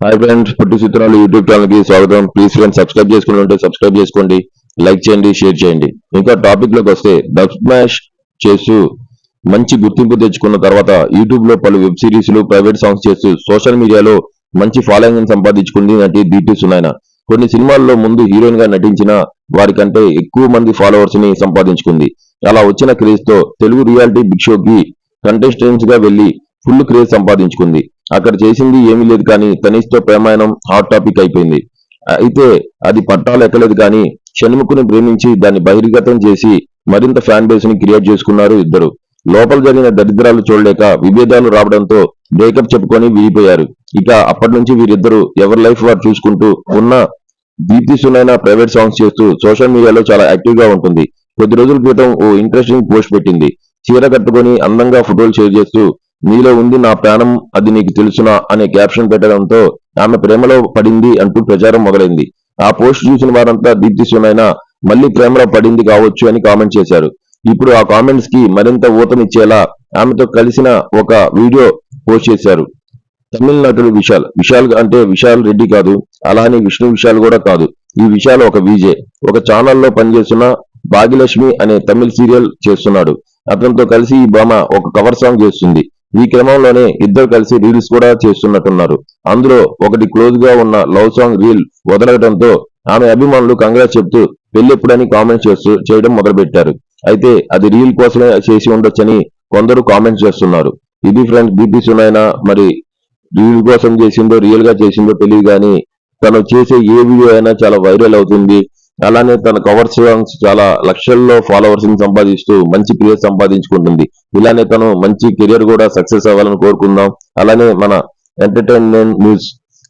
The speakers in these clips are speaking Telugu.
హాయ్ ఫ్రెండ్స్ పుట్టి చిత్రాలు యూట్యూబ్ ఛానల్కి స్వాగతం. ప్లీజ్ ఫ్రెండ్స్ సబ్స్క్రైబ్ చేసుకుని ఉంటే సబ్స్క్రైబ్ చేసుకోండి లైక్ చేయండి షేర్ చేయండి. ఇంకా టాపిక్లోకి వస్తే డబ్ స్మాష్ చేస్తూ మంచి గుర్తింపు తెచ్చుకున్న తర్వాత యూట్యూబ్లో పలు వెబ్ సిరీస్లు ప్రైవేట్ సాంగ్స్ చేస్తూ సోషల్ మీడియాలో మంచి ఫాలోయింగ్ సంపాదించుకుంది నటి దీప్తి సునాయన కొన్ని సినిమాల్లో ముందు హీరోయిన్గా నటించిన వారికంటే ఎక్కువ మంది ఫాలోవర్స్ని సంపాదించుకుంది. అలా వచ్చిన క్రేజ్తో తెలుగు రియాలిటీ బిగ్ షోకి కంటెస్టెంట్స్గా వెళ్ళి ఫుల్ క్రేజ్ సంపాదించుకుంది. అక్కడ చేసింది ఏమీ లేదు కానీ తనిష్తో ప్రేమాయణం హాట్ టాపిక్ అయిపోయింది. అయితే అది పట్టాలు ఎక్కలేదు కానీ షణ్ముఖుని ప్రేమించి దాన్ని బహిర్గతం చేసి మరింత ఫ్యాన్ బేస్ని క్రియేట్ చేసుకున్నారు ఇద్దరు. లోపల జరిగిన దరిద్రాలు చూడలేక విభేదాలు రావడంతో బ్రేకప్ చెప్పుకొని విడిపోయారు. ఇక అప్పటి నుంచి వీరిద్దరు ఎవరి లైఫ్ వారు చూసుకుంటూ ఉన్న దీప్తి సునైన ప్రైవేట్ సాంగ్స్ చేస్తూ సోషల్ మీడియాలో చాలా యాక్టివ్గా ఉంటుంది. కొద్ది రోజుల క్రితం ఓ ఇంట్రెస్టింగ్ పోస్ట్ పెట్టింది. చీర కట్టుకొని అందంగా ఫోటోలు షేర్ చేస్తూ నీలో ఉంది నా ప్రాణం అది నీకు తెలుసునా అనే క్యాప్షన్ పెట్టడంతో ఆమె ప్రేమలో పడింది అంటూ ప్రచారం మొదలైంది. ఆ పోస్ట్ చూసిన వారంతా దీప్తి సునైన మళ్ళీ ప్రేమలో పడింది కావచ్చు అని కామెంట్ చేశారు. ఇప్పుడు ఆ కామెంట్స్కి మరింత ఊతమిచ్చేలా ఆమెతో కలిసిన ఒక వీడియో పోస్ట్ చేశారు. తమిళ నటుడు విశాల్. విశాల్ అంటే విశాల్ రెడ్డి కాదు అలానే విష్ణు విశాల్ కూడా కాదు. ఈ విశాల్ ఒక విజే ఒక ఛానల్లో పనిచేస్తున్న భాగ్యలక్ష్మి అనే తమిళ సీరియల్ చేస్తున్నాడు. అతనితో కలిసి ఈ భామ ఒక కవర్ సాంగ్ చేస్తుంది. ఈ క్రమంలోనే ఇద్దరు కలిసి రీల్స్ కూడా చేస్తున్నట్టున్నారు. అందులో ఒకటి క్లోజ్గా ఉన్న లవ్ సాంగ్ రీల్ వదలడంతో ఆమె అభిమానులు కంగ్రాట్స్ చెప్తూ పెళ్ళెప్పుడని కామెంట్ చేస్తూ చేయడం మొదలుపెట్టారు. అయితే అది రీల్ కోసమే చేసి ఉండొచ్చని కొందరు కామెంట్ చేస్తున్నారు. ఇది ఫ్రెండ్స్ బీపీ సునైనా మరి రీల్ కోసం చేసిందో రియల్గా చేసిందో తెలియదు కానీ తను చేసే ఏ వీడియో అయినా చాలా వైరల్ అవుతుంది. అలానే తన కవర్ సాంగ్స్ చాలా లక్షల్లో ఫాలోవర్స్ని సంపాదిస్తూ మంచి క్రియేట్ సంపాదించుకుంటుంది. ఇలానే తను మంచి కెరియర్ కూడా సక్సెస్ అవ్వాలని కోరుకుందాం. అలానే మన ఎంటర్టైన్మెంట్ న్యూస్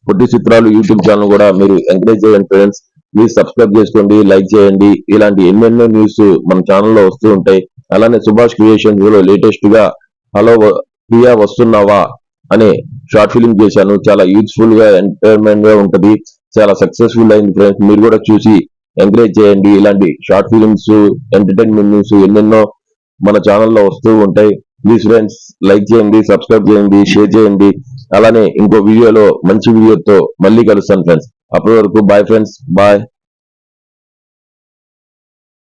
పొట్టి చిత్రాలు యూట్యూబ్ ఛానల్ కూడా మీరు ఎంకరేజ్ చేయండి ఫ్రెండ్స్ ప్లీజ్ సబ్స్క్రైబ్ చేసుకోండి లైక్ చేయండి. ఇలాంటి ఎన్నెన్నో న్యూస్ మన ఛానల్లో వస్తూ ఉంటాయి. అలానే సుభాష్ క్రియేషన్స్లో లేటెస్ట్గా హలో ప్రియా వస్తున్నావా అనే షార్ట్ ఫిలిం చేశాను. చాలా యూజ్ఫుల్గా ఎంటర్టైన్మెంట్గా ఉంటది. చాలా సక్సెస్ఫుల్ అయింది ఫ్రెండ్స్ మీరు కూడా చూసి ఎంకరేజ్ చేయండి. ఇలాంటి షార్ట్ ఫిలిమ్స్ ఎంటర్టైన్మెంట్ న్యూస్ ఎన్నెన్నో మన ఛానల్లో వస్తూ ఉంటాయి. ప్లీజ్ ఫ్రెండ్స్ లైక్ చేయండి సబ్స్క్రైబ్ చేయండి షేర్ చేయండి. అలానే ఇంకో వీడియోలో మంచి వీడియోతో మళ్ళీ కలుస్తాను ఫ్రెండ్స్ అప్పటి వరకు బాయ్ ఫ్రెండ్స్ బాయ్